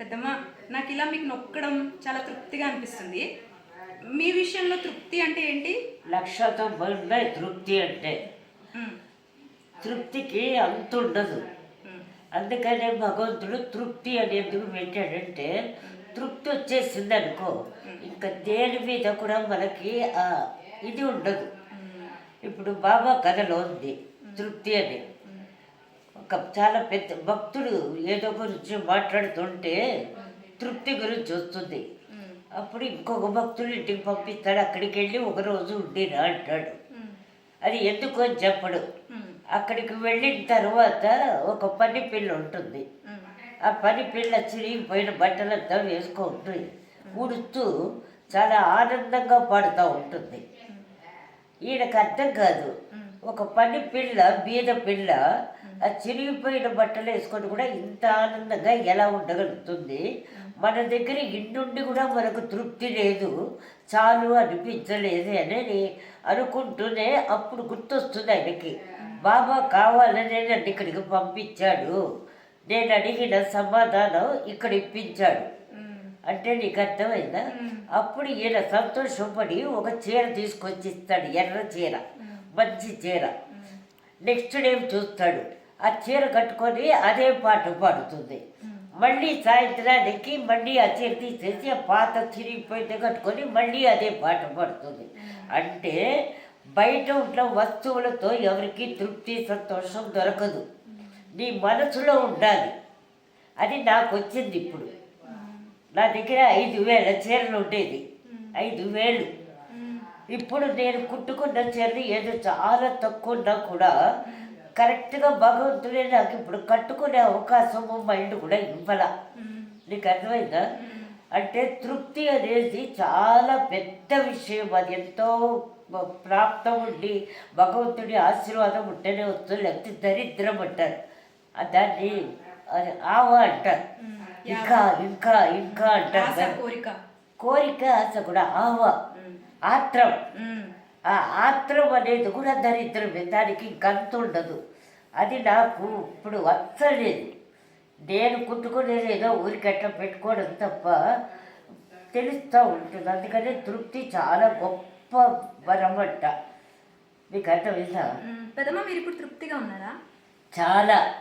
పెద్దమ్మ నాకు ఇలా మీకు నొక్కడం చాలా తృప్తిగా అనిపిస్తుంది. మీ విషయంలో తృప్తి అంటే ఏంటి? లక్షతో మొదలై తృప్తి అంటే తృప్తికి అంత ఉండదు. అందుకనే భగవంతుడు తృప్తి అని ఎందుకు పెట్టాడంటే తృప్తి వచ్చేసింది అనుకో. ఇంకా దేని మీద కూడా మనకి ఇది ఉండదు. ఇప్పుడు బాబా కథలో ఉంది తృప్తి అని. ఒక చాలా పెద్ద భక్తుడు ఏదో గురించి మాట్లాడుతుంటే తృప్తి గురించి వస్తుంది అప్పుడు ఇంకొక భక్తుడు ఇంటికి పంపిస్తాడు అక్కడికి వెళ్ళి ఒకరోజు ఉండి ఉండిరా అంటాడు. అది ఎందుకు అని చెప్పడు. అక్కడికి వెళ్ళిన తర్వాత ఒక పని పిల్ల ఉంటుంది. ఆ పని పిల్ల చిరిగిపోయిన బట్టలంతా వేసుకుంటుంది ఉడుతూ చాలా ఆనందంగా పాడుతూ ఉంటుంది. ఈయనకు అర్థం కాదు. ఒక పని పిల్ల బీద పిల్ల ఆ చిరిగిపోయిన బట్టలు వేసుకొని కూడా ఇంత ఆనందంగా ఎలా ఉండగలుగుతుంది? మన దగ్గర ఇండుండి కూడా మనకు తృప్తి లేదు చాలు అనిపించలేదు అని అనుకుంటూనే అప్పుడు గుర్తొస్తుంది ఆయనకి. బాబా కావాలనే నన్ను ఇక్కడికి పంపించాడు. నేను అడిగిన సమాధానం ఇక్కడ ఇప్పించాడు. అంటే నీకు అర్థమైందా? అప్పుడు ఈయన సంతోషపడి ఒక చీర తీసుకొచ్చి ఇస్తాడు ఎర్ర చీర. మంచి చీర. నెక్స్ట్ డేం చూస్తాడు. ఆ చీర కట్టుకొని అదే పాట పాడుతుంది. మళ్ళీ సాయంత్రానికి మళ్ళీ ఆ చీర తీసేసి ఆ పాత చిరిగిపోయింది కట్టుకొని మళ్ళీ అదే పాట పాడుతుంది. అంటే బయట ఉన్న వస్తువులతో ఎవరికి తృప్తి సంతోషం దొరకదు. నీ మనసులో ఉండాలి. అది నాకు వచ్చింది ఇప్పుడు. నా దగ్గర ఐదు వేల చీరలు ఉండేది. ఐదు వేలు. ఇప్పుడు నేను కుట్టుకున్న చీరలు ఏదో చాలా తక్కువ ఉన్నా కూడా కరెక్ట్గా భగవంతుడే నాకు ఇప్పుడు కట్టుకునే అవకాశము మైండ్ కూడా ఇవ్వాల. నీకు అర్థమైందా? అంటే తృప్తి అనేది చాలా పెద్ద విషయం. అది ఎంతో ప్రాప్తం ఉండి భగవంతుడి ఆశీర్వాదం ఉంటేనే వస్తుంది లేకపోతే దరిద్రం అంటారు. దాన్ని అది ఆవ అంటారు. ఇంకా ఇంకా ఇంకా అంటారు. కోరిక. కోరిక ఆశ కూడా ఆవ. ఆత్రం. ఆ ఆత్రం అనేది కూడా దరిద్రమే దానికి గంత ఉండదు. అది నాకు ఇప్పుడు వచ్చలేదు నేను కుట్టుకునేది ఏదో ఊరికట్లా పెట్టుకోవడం తప్ప తెలుస్తూ ఉంటుంది. అందుకని తృప్తి చాలా గొప్ప వరం అంట మీకు అర్థమైందా. పెద్దమ్మ మీరు ఇప్పుడు తృప్తిగా ఉన్నారా? చాలా.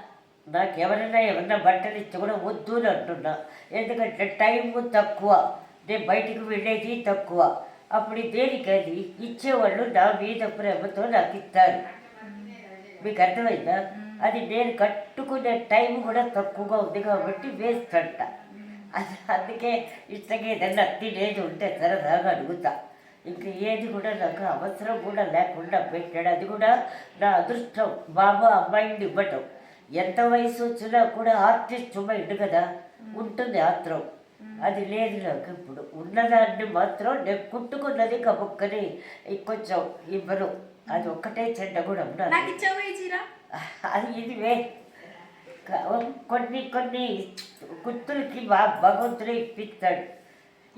నాకు ఎవరైనా ఏమన్నా బట్టలు ఇచ్చి కూడా వద్దు అని అంటున్నా. ఎందుకంటే టైం తక్కువ. నేను బయటికి వెళ్ళేది తక్కువ. అప్పుడు దేనికని ఇచ్చేవాళ్ళు నా మీద ప్రేమతో నాకు ఇస్తారు. మీకు అర్థమైందా? అది నేను కట్టుకునే టైం కూడా తక్కువగా ఉంది కాబట్టి వేస్ట్ అంట అది అందుకే ఇష్టంగా ఏదైనా తినేది ఉంటే సరదాగా అడుగుతా. ఇంకా ఏది కూడా నాకు అవసరం కూడా లేకుండా పెట్టాడు. అది కూడా నా అదృష్టం. బాబా అమ్మాయిని ఇవ్వటం. ఎంత వయసు వచ్చినా కూడా ఆర్టిస్ట్ మైండ్ కదా? ఉంటుంది ఆత్రం. అది లేదు నాకు ఇప్పుడు. ఉన్నదాన్ని మాత్రం నేను కుట్టుకున్నది కబుక్కని కొంచెం ఇవ్వరు. అది ఒక్కటే చెడ్డ కూడా అది ఇది వే క- కొన్ని కొన్ని గుర్తులకి బా భగవంతుడే ఇప్పిస్తాడు.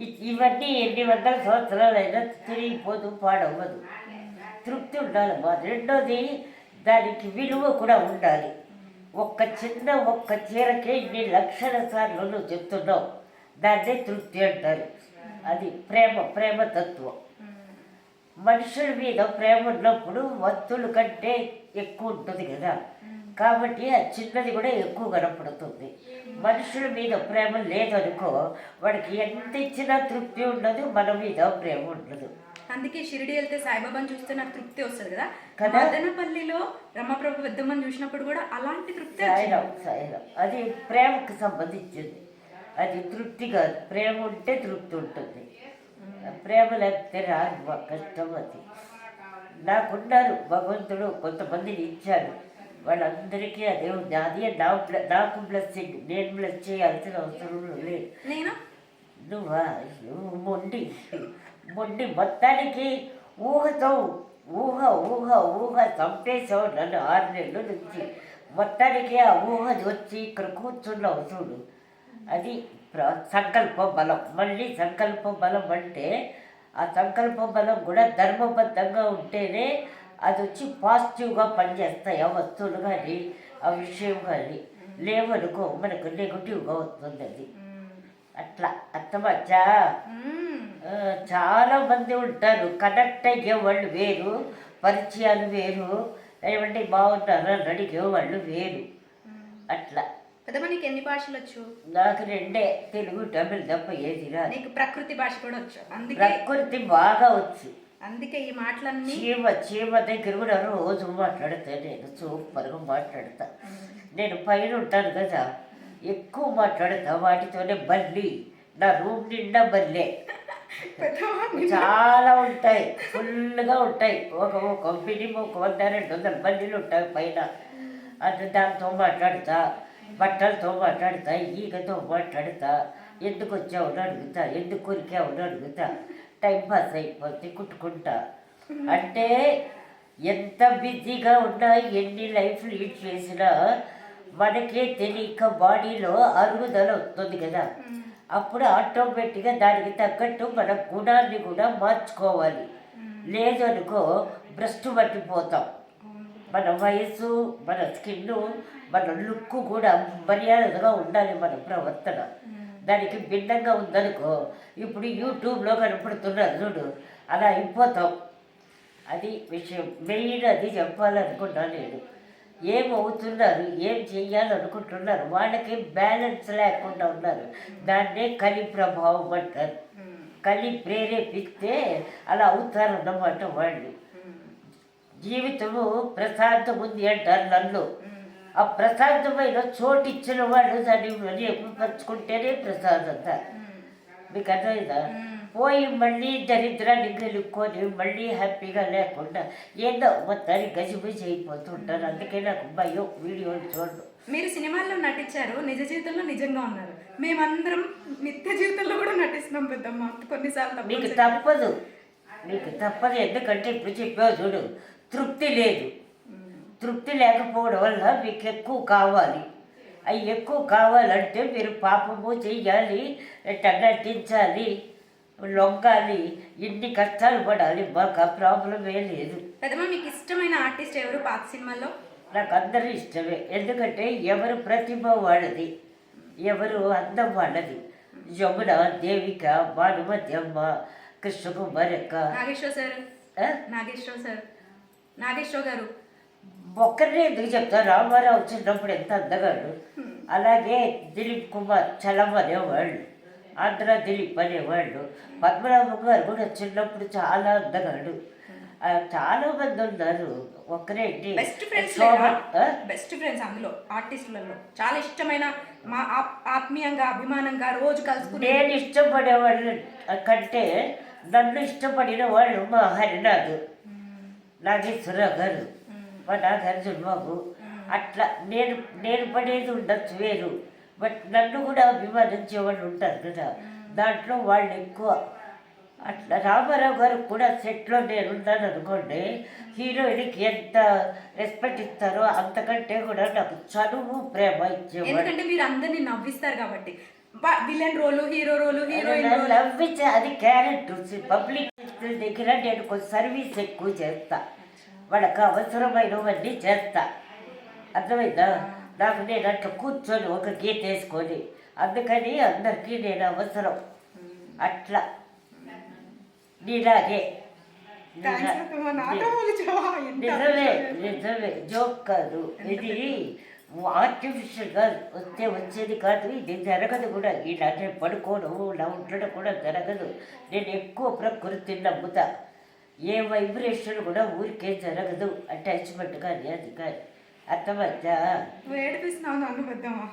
ఇవన్నీ ఎన్ని వందల సంవత్సరాలైనా తిరిగిపోదు పాడవ్వదు. తృప్తి ఉండాలమ్మా రెండోది దానికి విలువ కూడా ఉండాలి. ఒక్క చిన్న ఒక్క చీరకే ఇన్ని లక్షల సార్లు నువ్వు చెప్తున్నావు. దాన్నే తృప్తి అంటారు. అది ప్రేమ ప్రేమ తత్వం మనుషుల మీద ప్రేమ ఉన్నప్పుడు వస్తువుల కంటే ఎక్కువ ఉంటుంది కదా. కాబట్టి ఆ చిన్నది కూడా ఎక్కువ కనపడుతుంది. మనుషుల మీద ప్రేమ లేదనుకో వాడికి ఎంత ఇచ్చినా తృప్తి ఉండదు మన మీద ప్రేమ ఉండదు. అందుకే షిరిడి వెళ్తే సాయిబాబాని చూస్తే నాకు తృప్తి వస్తుంది కదా? మదనపల్లిలో రమప్రభు పెద్దమ్మని చూసినప్పుడు కూడా అలాంటి తృప్తి వచ్చింది. సాయిరాం సాయిరాం. అది ప్రేమకు సంబంధించింది. అది తృప్తి కాదు. ప్రేమ ఉంటే తృప్తి ఉంటుంది. ప్రేమ లేకపోతే రాదు. మా కష్టం అది. నాకున్నారు. భగవంతుడు కొంతమందిని ఇచ్చాడు. వాళ్ళందరికీ అదే ఉంది. అది నా బ్ల- నాకు బ్లెస్సింగ్ నేను బ్లెస్ చేయాల్సిన అవసరం లేదు. నువ్వు? మొండి. మొండి. మొత్తానికి ఊహతో ఊహ ఊహ ఊహ చంపేసావు నన్ను ఆరు నెలల నుంచి. మొత్తానికి ఆ ఊహ వచ్చి ఇక్కడ కూర్చున్నావు చూడు అది ప్ర- సంకల్ప బలం. మళ్ళీ సంకల్ప బలం అంటే ఆ సంకల్ప బలం కూడా ధర్మబద్ధంగా ఉంటేనే అది వచ్చి పాజిటివ్గా పనిచేస్తాయి. ఆ వస్తువులు కానీ ఆ విషయం కానీ. లేవనుకో మనకు నెగిటివ్గా వస్తుంది అది అట్లా అర్థమచ్చా? చాలా మంది ఉంటారు. కనెక్ట్ అయ్యే వాళ్ళు వేరు పరిచయాలు వేరు. ఏమంటే బాగున్నారా అని అడిగే వాళ్ళు వేరు. అట్లా. పెద్దమ్మ నీకు ఎన్ని భాషలు వచ్చు నాకు రెండే. తెలుగు తమిళ్ తప్ప ఏది రాదు. నీకు ప్రకృతి భాష కూడా వచ్చు. అందుకే ప్రకృతి బాగా వచ్చు. అందుకే ఈ మాటలన్నీ చీమ చీమ దగ్గర కూడా రోజు మాట్లాడతా నేను. సూపర్గా మాట్లాడతా. నేను పైన ఉంటాను కదా. ఎక్కువ మాట్లాడతా వాటితోనే బల్లి. నా రూమ్ నిండా బల్లే. చాలా ఉంటాయి. ఫుల్గా ఉంటాయి. ఒక ఒక మినిమం ఒక వంద రెండు వందల బల్లీలు ఉంటాయి పైన. అది దాంతో మాట్లాడతా. బట్టలతో మాట్లాడతా ఈగతో మాట్లాడతా ఎందుకు వచ్చావు అని అడుగుతా ఎందుకు కొరికావు అని అడుగుతా టైం పాస్ అయిపోతే కుట్టుకుంటా. అంటే ఎంత బిజీగా ఉన్నా ఎన్ని లైఫ్ లీడ్ చేసినా మనకే తెలియక బాడీలో అరుగుదల వస్తుంది కదా. అప్పుడు ఆటోమేటిక్గా దానికి తగ్గట్టు మన గుణాన్ని కూడా మార్చుకోవాలి. లేదనుకో భ్రష్టు పట్టిపోతాం. మన వయసు మన స్కిన్ మన లుక్ కూడా మర్యాదగా ఉండాలి మన ప్రవర్తన. దానికి భిన్నంగా ఉందనుకో ఇప్పుడు యూట్యూబ్లో కనపడుతున్నారు చూడు అలా అయిపోతాం. అది విషయం. మెయిన్ అది చెప్పాలనుకున్నా నేను. ఏమవుతున్నారు ఏం చెయ్యాలనుకుంటున్నారు వాళ్ళకి బ్యాలెన్స్ లేకుండా ఉన్నారు. దాన్నే కలి ప్రభావం అంటారు. కలి ప్రేరేపిస్తే అలా అవుతారన్నమాట వాళ్ళు. జీవితము ప్రశాంతం ఉంది అంటారు నన్ను. ఆ ప్రశాంతమైన చోటు ఇచ్చిన వాళ్ళు దాన్ని పరుచుకుంటేనే ప్రశాంతత. మీకు అర్థమైందా? పోయి మళ్ళీ దరిద్రాన్ని గెలుక్కొని మళ్ళీ హ్యాపీగా లేకుండా ఏదో మొత్తానికి గజిబిజి అయిపోతుంటారు. అందుకే నాకు భయం వీడియోలు చూడడం. మీరు సినిమాల్లో నటించారు నిజ జీవితంలో నిజంగా ఉన్నారు. మేమందరం నిత్య జీవితంలో కూడా నటిస్తున్నాం పెద్దమ్మ. కొన్నిసార్లు మీకు తప్పదు. మీకు తప్పదు. ఎందుకంటే ఇప్పుడు చెప్పావు చూడు తృప్తి లేదు. తృప్తి లేకపోవడం వల్ల మీకు ఎక్కువ కావాలి. అవి ఎక్కువ కావాలంటే మీరు పాపము చెయ్యాలి నటించాలి లొంగాలి ఇన్ని కష్టాలు పడాలి మాకు ఆ ప్రాబ్లమే లేదు. పెద్దమ్మ మీకు ఇష్టమైన ఆర్టిస్ట్ ఎవరు పాత సినిమాల్లో? నాకు అందరూ ఇష్టమే. ఎందుకంటే ఎవరు ప్రతిభ వాళ్ళది ఎవరు అందం వాళ్ళది. యమున దేవిక భానుమతి అమ్మ కృష్ణకుమారి అక్క. నాగేశ్వర సార్? నాగేశ్వర సార్. నాగేశ్వర గారు. ఒక్కరినే ఎందుకు చెప్తా రామారావు చిన్నప్పుడు ఎంత అందగాడు. అలాగే దిలీప్ కుమార్ చలం అనేవాళ్ళు ఆంధ్ర దిలీప్ అనేవాళ్ళు పద్మనాభం గారు కూడా చిన్నప్పుడు చాలా అందగాడు. చాలా మంది ఉన్నారు. ఒక్కరేంటి బెస్ట్ ఫ్రెండ్స్? బెస్ట్ ఫ్రెండ్స్ అందులో ఆర్టిస్టులలో చాలా ఇష్టమైన మా ఆత్మీయంగా అభిమానంగా రోజు కలుసుకునే నేను ఇష్టపడే వాళ్ళు కంటే నన్ను ఇష్టపడిన వాళ్ళు మా హరినాథ్. నాగేశ్వరరావు గారు మా నాగార్జున బాబు అట్లా నేను నేను పడేది ఉండొచ్చు వేరు. బట్ నన్ను కూడా అభిమానించే వాళ్ళు ఉంటారు కదా. దాంట్లో వాళ్ళు ఎక్కువ. అట్లా రామారావు గారు కూడా సెట్లో నేను ఉన్నాను అనుకోండి హీరోయిన్కి ఎంత రెస్పెక్ట్ ఇస్తారో అంతకంటే కూడా నాకు చదువు ప్రేమ ఇచ్చేవాడు ఎందుకంటే మీరు అందరినీ నవ్విస్తారు కాబట్టి. Villain role hero role heroine role. నవ్వించే అది క్యారెక్టర్స్ పబ్లిక్ దగ్గర నేను కొంచెం సర్వీస్ ఎక్కువ చేస్తా. వాళ్ళకి అవసరమైనవన్నీ చేస్తా. అర్థమైందా? నాకు నేను అట్లా కూర్చొని ఒక గీత వేసుకొని అందుకని అందరికీ నేను అవసరం. అట్లా. నీలాగే. నిజమే నిజమే. జోక్ కాదు. ఇది ఆర్టిఫిషియల్గా వస్తే వచ్చేది కాదు. ఇది జరగదు కూడా. ఇలాంటి పడుకోవడం ఇలా ఉండడం కూడా జరగదు. నేను ఎక్కువ ప్రకృతిని నమ్ముతా. ఏ వైబ్రేషన్ కూడా ఊరికే జరగదు. అటాచ్మెంట్ కానీ అది కానీ అర్థమవుతా నువ్వు ఏడిపిస్తున్నావు నన్ను పెద్దమ్మ.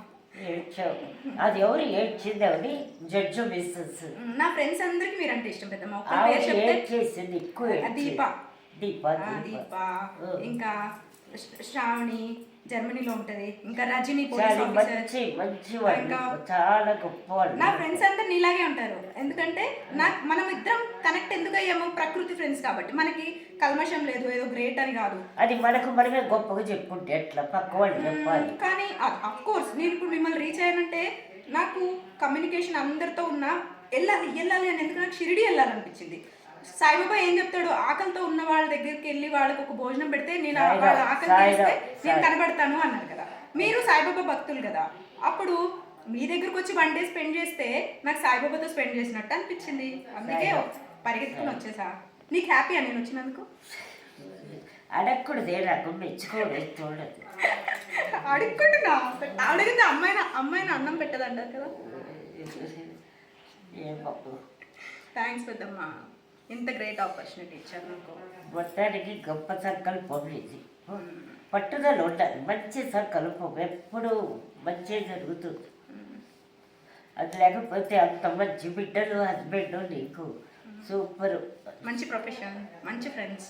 ఏడ్చావు. అది ఎవరు ఏడ్చిందని జడ్జు మిస్సెస్ నా ఫ్రెండ్స్ అందరికి మీరు అంటే ఇష్టం పెద్దమ్మ. ఏడ్చేసింది ఎక్కువ ఏడ్చేది. దీప. దీప దీప. ఇంకా శ్ర- శ్రావణి జర్మనీలో ఉంటది. ఇంకా రజని పోలీస్ చాలా మంచి మంచి గొప్ప నా ఫ్రెండ్స్ అందరు నీలాగే ఉంటారు. ఎందుకంటే నా మనం ఇద్దరం కనెక్ట్ ఎందుకు అయ్యాము ప్రకృతి ఫ్రెండ్స్ కాబట్టి. మనకి కల్మషం లేదు ఏదో గ్రేట్ అని కాదు. అది మనకు మనమే గొప్పగా చెప్పుకుంటే ఎట్లా? పక్క వాళ్ళు చెప్పాలి. కానీ అఫ్ కోర్స్ నేను ఇప్పుడు మిమ్మల్ని రీచ్ అయ్యానంటే నాకు కమ్యూనికేషన్ అందరితో ఉన్నా వెళ్ళాలి వెళ్ళాలి అని ఎందుకు నాకు షిరిడి వెళ్ళాలనిపించింది. సాయిబాబా ఏం చెప్తాడు? ఆకలితో ఉన్న వాళ్ళ దగ్గరికి వెళ్ళి వాళ్ళకి ఒక భోజనం పెడితే నేను వాళ్ళ ఆకలి తీరిస్తే నేను కనబడతాను అన్నారు కదా. మీరు సాయిబాబా భక్తులు కదా. అప్పుడు మీ దగ్గరకు వచ్చి వన్ డే స్పెండ్ చేస్తే నాకు సాయిబాబాతో స్పెండ్ చేసినట్టు అనిపించింది. అందుకే పరిగెత్తుకుని వచ్చేసా. నీకు హ్యాపీ నేను వచ్చినందుకు? అడగకూడదే నాకు మెచ్చుకోవడం చూడదు అడుక్కుంటున్నా. అడిగింది అమ్మాయిన అమ్మాయిన అన్నం పెట్టదంటారు కదా. ఏ థ్యాంక్స్ పెద్దమ్మ. ఇంత గ్రేట్ ఆపర్చునిటీ ఇచ్చారు నాకు. మొత్తానికి గొప్ప సంకల్పం ఇది పట్టుదల ఉండాలి. మంచి సంకల్పం ఎప్పుడు మంచి జరుగుతుంది. అది లేకపోతే అంత మంచి బిడ్డలు హస్బెండ్ నీకు. సూపరు మంచి ప్రొఫెషన్ మంచి ఫ్రెండ్స్?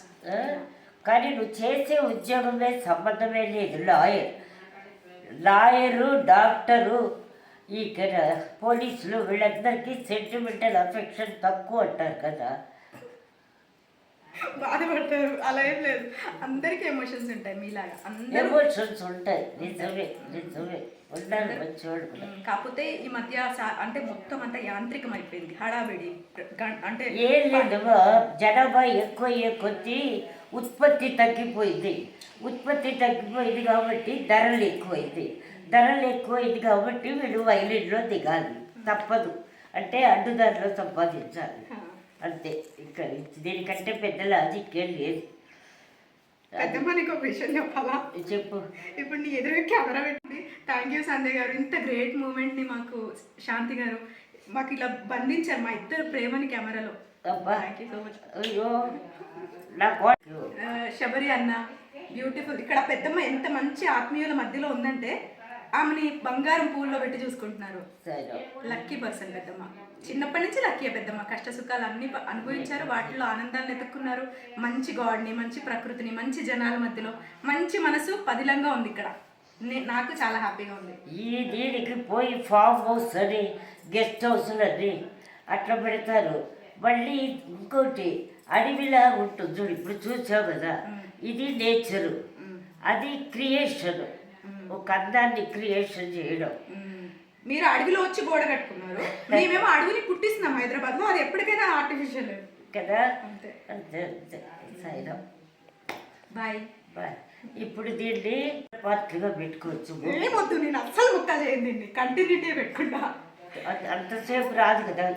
కానీ నువ్వు చేసే ఉద్యోగమే సంబంధమే లేదు. లాయర్ లాయరు డాక్టరు ఈ క- పోలీసులు వీళ్ళందరికీ సెంటిమెంటల్ అఫెక్షన్ తక్కువ అంటారు కదా. బాధపడతారు. అలా ఏం లేదు. అందరికీ ఎమోషన్స్ ఉంటాయి మీలాగా. అందరూ ఎమోషన్స్ ఉంటాయి. నిజమే నిజమే. కాకపోతే ఈ మధ్య అంటే మొత్తం అంతా యాంత్రికం అయిపోయింది హడావిడి గం- అంటే ఏం లేదు జనాభా ఎక్కువ అయ్యే కొద్దీ ఉత్పత్తి తగ్గిపోయింది. ఉత్పత్తి తగ్గిపోయింది కాబట్టి ధరలు ఎక్కువైంది. ధరలు ఎక్కువైంది కాబట్టి వీళ్ళు వైలిన్లో దిగాలి. తప్పదు. అంటే అడ్డుదారిలో సంపాదించాలి. అంతే. ఇక్కడ దీనికంటే పెద్ద లాజిక్ ఏం లేదు. పెద్దమ్మ నీకు ఒక విషయం చెప్పాలా? చెప్పు. ఇప్పుడు నీ ఎదురు కెమెరా పెట్టి థ్యాంక్ యూ సంజయ్ గారు. ఇంత గ్రేట్ మూమెంట్ని మాకు శాంతి గారు మాకు ఇలా బంధించారు మా ఇద్దరు ప్రేమని కెమెరాలో. అబ్బా. థ్యాంక్ యూ సో మచ్ అయ్యో. శబరి అన్న బ్యూటిఫుల్ ఇక్కడ పెద్దమ్మ ఎంత మంచి ఆత్మీయుల మధ్యలో ఉందంటే ఆమెని బంగారం పూల్లో పెట్టి చూసుకుంటున్నారు. లక్కీ పర్సన్ పెద్దమ్మ. చిన్నప్పటి నుంచి లక్కీ పెద్దమ్మ. కష్ట సుఖాలు అన్ని అనుభవించారు. వాటిలో ఆనందాన్ని ఎత్తుక్కున్నారు మంచి గాడ్ని మంచి ప్రకృతిని మంచి జనాల మధ్యలో మంచి మనసు పదిలంగా ఉంది ఇక్కడ. నాకు చాలా హ్యాపీగా ఉంది. ఈ దీనికి పోయి ఫామ్ హౌస్ అని గెస్ట్ హౌస్లని అట్లా పెడతారు. మళ్ళీ ఇంకోటి అడవిలా ఉంటుంది. చూడు ఇప్పుడు చూసావు కదా? ఇది నేచరు అది క్రియేషన్ ఒక అందాన్ని క్రియేషన్ చేయడం. మీరు అడవిలో వచ్చి గోడ కట్టుకున్నారు. మేమేమో అడవిని పుట్టిస్తున్నాం హైదరాబాద్లో. అది ఎప్పటికైనా ఆర్టిఫిషియల్ కదా? అంతే. అంతే సైరం. బాయ్. బాయ్. ఇప్పుడు దీన్ని పార్టీగా పెట్టుకోవచ్చు. ఏమొద్దు నేను అస్సలు ముక్క చేయండి కంటిన్యూటీ పెట్టుకుంటా. అంత- అంతసేపు రాదు కదా.